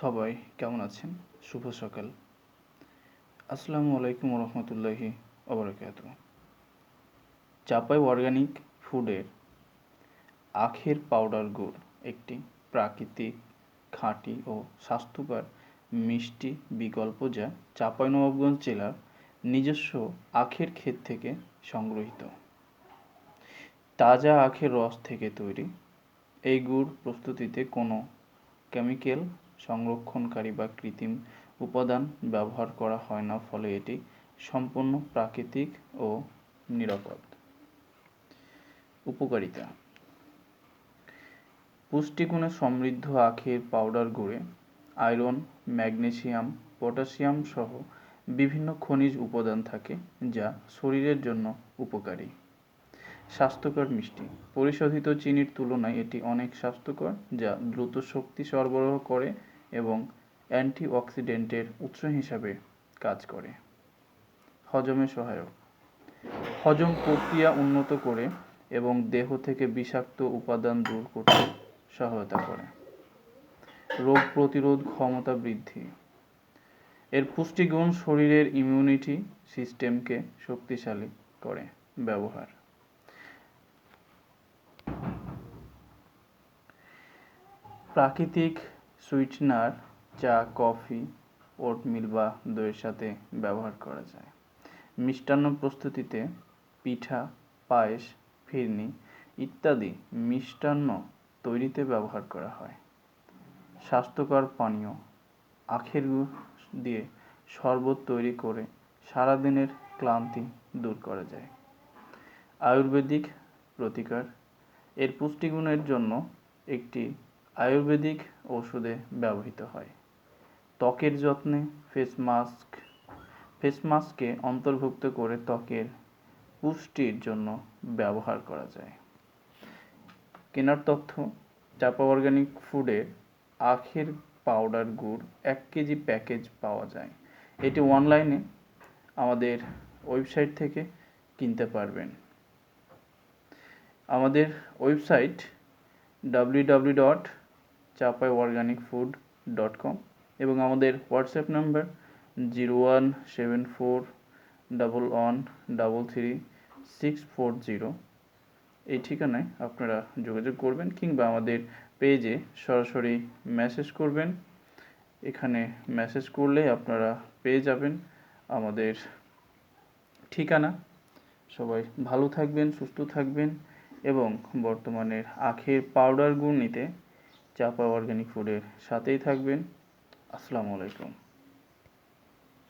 সবাই কেমন আছেন? শুভ সকাল। আসসালামু আলাইকুম রহমতুল্লাহি অবরাকাত চাপাই অর্গানিক ফুডের আখের পাউডার গুড়, একটি প্রাকৃতিক, খাঁটি ও স্বাস্থ্যকর, মিষ্টি বিকল্প যা চাঁপাইনবাবগঞ্জ জেলার নিজস্ব আখের ক্ষেত থেকে সংগৃহীত তাজা আখের রস থেকে তৈরি। এই গুড় প্রস্তুতিতে কোনো কেমিক্যাল সংরক্ষণকারী বা কৃত্রিম উপাদান ব্যবহার করা হয় না, ফলে এটি সম্পূর্ণ প্রাকৃতিক ও নিরাপদ। উপকারিতা। পুষ্টিগুণে সমৃদ্ধ আখের পাউডার গুঁড়ে আয়রন ম্যাগনেসিয়াম পটাশিয়াম সহ বিভিন্ন খনিজ উপাদান থাকে যা শরীরের জন্য উপকারী। স্বাস্থ্যকর মিষ্টি। পরিশোধিত চিনির তুলনায় এটি অনেক স্বাস্থ্যকর, যা দ্রুত শক্তি সরবরাহ করে এবং অ্যান্টিঅক্সিডেন্টের উৎস হিসাবে কাজ করে। হজমে সহায়ক। হজম প্রক্রিয়া উন্নত করে এবং দেহ থেকে বিষাক্ত উপাদান দূর করতে সহায়তা করে। রোগ প্রতিরোধ ক্ষমতা বৃদ্ধি। এর পুষ্টিগুণ শরীরের ইমিউনিটি সিস্টেমকে শক্তিশালী করে ব্যবহার। প্রাকৃতিক সুইটনার চা, কফি, ওটমিল বা দইয়ের সাথে ব্যবহার করা যায়। মিষ্টান্ন প্রস্তুতিতে পিঠা, পায়েস, ফিরনি ইত্যাদি মিষ্টান্ন তৈরিতে ব্যবহার করা হয়। স্বাস্থ্যকর পানীয়, আখের গুড় দিয়ে শরবত তৈরি করে সারাদিনের ক্লান্তি দূর করা যায়। আয়ুর্বেদিক প্রতিকার, এর পুষ্টিগুণের জন্য একটি আয়ুর্বেদিক ওষুধে ব্যবহৃত হয়। ত্বকের যত্নে ফেস মাস্ক ফেস মাস্ককে অন্তর্ভুক্ত করে ত্বকের পুষ্টির জন্য ব্যবহার করা যায়। কেনার তথ্য, চাপা অর্গানিক ফুডের আখের পাউডার গুড় এক কেজি প্যাকেজ পাওয়া যায়। এটি অনলাইনে আমাদের ওয়েবসাইট থেকে কিনতে পারবেন। আমাদের website W W dot Chapai organic food dot com এবং আমাদের WhatsApp number zero one seven four double one double three six four zero. এই ঠিকানায় আপনারা যোগাযোগ করবেন কিংবা আমাদের পেজে সরাসরি মেসেজ করবেন। এখানে মেসেজ করলে আপনারা পেয়ে যাবেন আমাদের ঠিকানা। সবাই ভালো থাকবেন, সুস্থ থাকবেন এবং বর্তমানের আখের পাউডার গুড় নিতে চাপা অর্গ্যানিক ফুডের সাথেই থাকবেন। আসসালামু আলাইকুম।